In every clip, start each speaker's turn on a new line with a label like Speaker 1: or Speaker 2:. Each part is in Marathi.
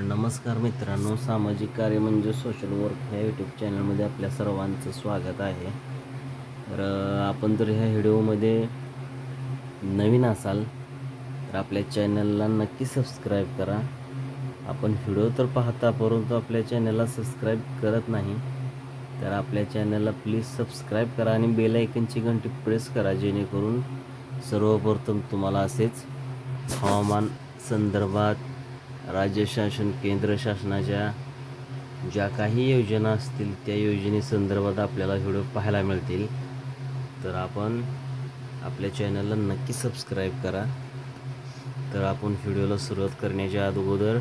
Speaker 1: तर नमस्कार मित्रांनो सामाजिक कार्य म्हणजे सोशल वर्क ह्या यूट्यूब चॅनलमध्ये आपल्या सर्वांचं स्वागत आहे. तर आपण जर ह्या व्हिडिओमध्ये नवीन असाल तर आपल्या चॅनलला नक्की सबस्क्राईब करा. आपण व्हिडिओ तर पाहता परंतु आपल्या चॅनलला सबस्क्राईब करत नाही तर आपल्या चॅनलला प्लीज सबस्क्राईब करा आणि बेल आयकनची घंटी प्रेस करा जेणेकरून सर्वप्रथम तुम्हाला असेच हवामान संदर्भात राज्य शासन केंद्र शासनाच्या ज्या काही योजना असतील त्या योजनेसंदर्भात आपल्याला व्हिडिओ पाहायला मिळतील. तर आपण आपल्या चॅनलला नक्की सबस्क्राईब करा. तर आपण व्हिडिओला सुरुवात करण्याच्या अगोदर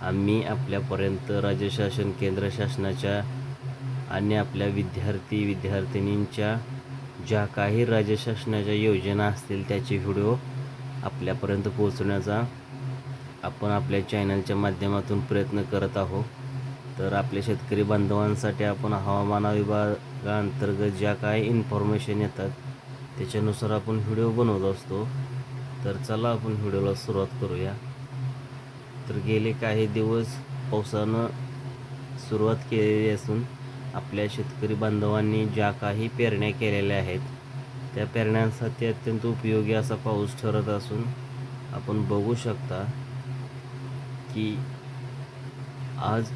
Speaker 1: आम्ही आपल्यापर्यंत राज्य शासन केंद्र शासनाच्या आणि आपल्या विद्यार्थी विद्यार्थिनींच्या ज्या काही राज्य शासनाच्या योजना असतील त्याचे व्हिडिओ आपल्यापर्यंत पोहोचवण्याचा आपण आपल्या चॅनलच्या माध्यमातून प्रयत्न करत आहोत. तर आपल्या शेतकरी बांधवांसाठी आपण हवामान विभागाअंतर्गत ज्या काही इन्फॉर्मेशन येतात त्याच्यानुसार आपण व्हिडिओ बनवत असतो. तर चला आपण व्हिडिओला सुरुवात करूया. तर गेले काही दिवस पावसानं सुरुवात केलेली असून आपल्या शेतकरी बांधवांनी ज्या काही पेरण्या केलेल्या आहेत त्या पेरण्यांसाठी अत्यंत उपयोगी असा पाऊस ठरत असून आपण बघू शकता की आज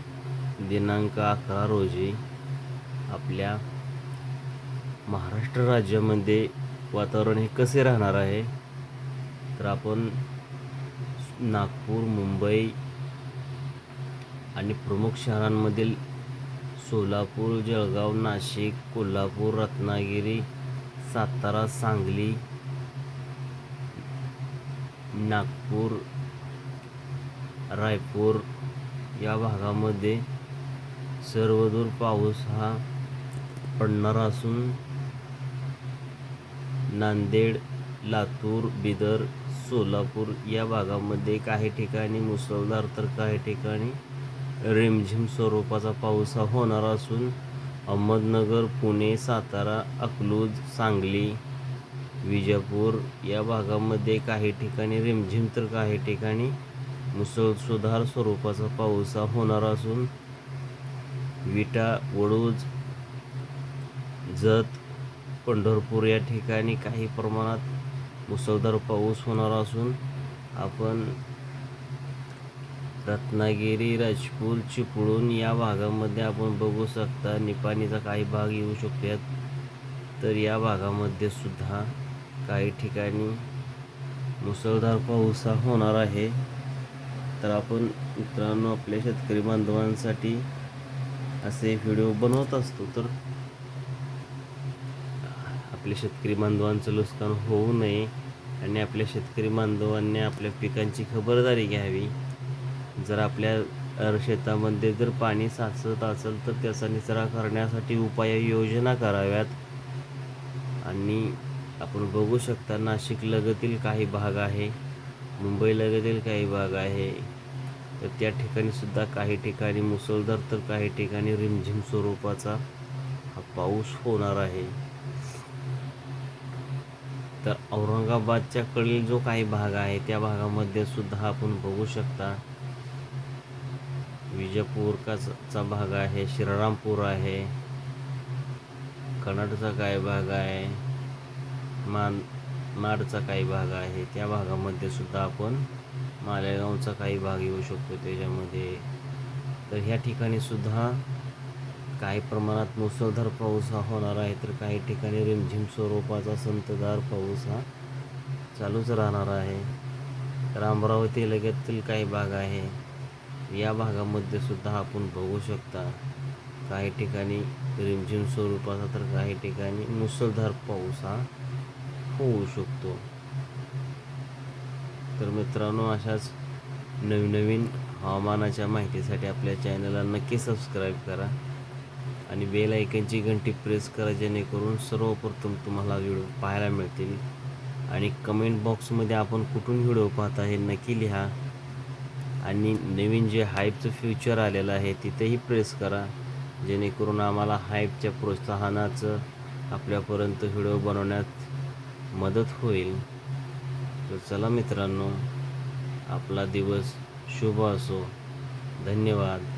Speaker 1: दिनांक अकरा रोजी आपल्या महाराष्ट्र राज्यामध्ये वातावरण हे कसे राहणार आहे? तर आपण नागपूर मुंबई आणि प्रमुख शहरांमधील सोलापूर जळगाव नाशिक कोल्हापूर रत्नागिरी सातारा सांगली नागपूर रायपूर या भागामध्ये सर्वदूर पाऊस हा पडणार असून नांदेड लातूर बिदर सोलापूर या भागामध्ये काही ठिकाणी मुसळधार तर काही ठिकाणी रिमझिम स्वरूपाचा पाऊस हा होणार असून अहमदनगर पुणे सातारा अकलूज सांगली विजापूर या भागामध्ये काही ठिकाणी रिमझिम तर काही ठिकाणी मुसळधार स्वरूपाचा पाऊस हा होणार असून विटा वडूज जत पंढरपूर या ठिकाणी काही प्रमाणात मुसळधार पाऊस होणार असून आपण रत्नागिरी राजपूर चिपळूण या भागामध्ये आपण बघू शकता निपाणीचा काही भाग येऊ शकतात तर या भागामध्ये सुद्धा काही ठिकाणी मुसळधार पाऊस हा होणार आहे. तर आपण मित्रांनो आपल्या शेतकरी बांधवांसाठी असे व्हिडिओ बनवत असतो. तर आपल्या शेतकरी बांधवांचं नुकसान होऊ नये आणि आपल्या शेतकरी बांधवांनी आपल्या पिकांची खबरदारी घ्यावी. जर आपल्या शेतामध्ये जर पाणी साचत असेल तर त्याचा निचरा करण्यासाठी उपाययोजना कराव्यात. आणि आपण बघू शकता नाशिक लगतील काही भाग आहे. मुंबई लगतील काही भाग आहे. तर त्या ठिकाणी सुद्धा काही ठिकाणी मुसळधार तर काही ठिकाणी रिमझिम स्वरूपाचा हा पाऊस होणार आहे. तर औरंगाबादच्या कडील जो काही भाग आहे त्या भागामध्ये सुद्धा आपण बघू शकता. विजापूर का भाग आहे श्रीरामपूर आहे. कन्नडचा काही भाग आहे. मान माडचा काही भाग आहे. त्या भागामध्ये सुद्धा आपण मालेगावचा काही भाग येऊ शकतो त्याच्यामध्ये. तर ह्या ठिकाणी सुद्धा काही प्रमाणात मुसळधार पाऊस हा होणार आहे. तर काही ठिकाणी रिमझिम स्वरूपाचा संतधार पाऊस हा चालूच राहणार आहे. तर अमरावती लगतील काही भाग आहे. या भागामध्ये सुद्धा आपण बघू शकता काही ठिकाणी रिमझिम स्वरूपाचा तर काही ठिकाणी मुसळधार पाऊस हा होऊ शकतो. तर मित्रांनो अशाच नवनवीन हवामानाच्या माहितीसाठी आपल्या चॅनलला नक्की सबस्क्राईब करा आणि बेल आयकनची घंटी प्रेस करा जेणेकरून सर्वप्रथम तुम्हाला व्हिडिओ पाहायला मिळतील. आणि कमेंट बॉक्समध्ये आपण कुठून व्हिडिओ पाहता हे नक्की लिहा. आणि नवीन जे हाईपचं फ्युचर आलेलं आहे तिथेही प्रेस करा जेणेकरून आम्हाला हाईपच्या प्रोत्साहनाचं आपल्यापर्यंत व्हिडिओ बनवण्यात मदत होईल. तर चला मित्रांनो आपला दिवस शुभ असो. धन्यवाद.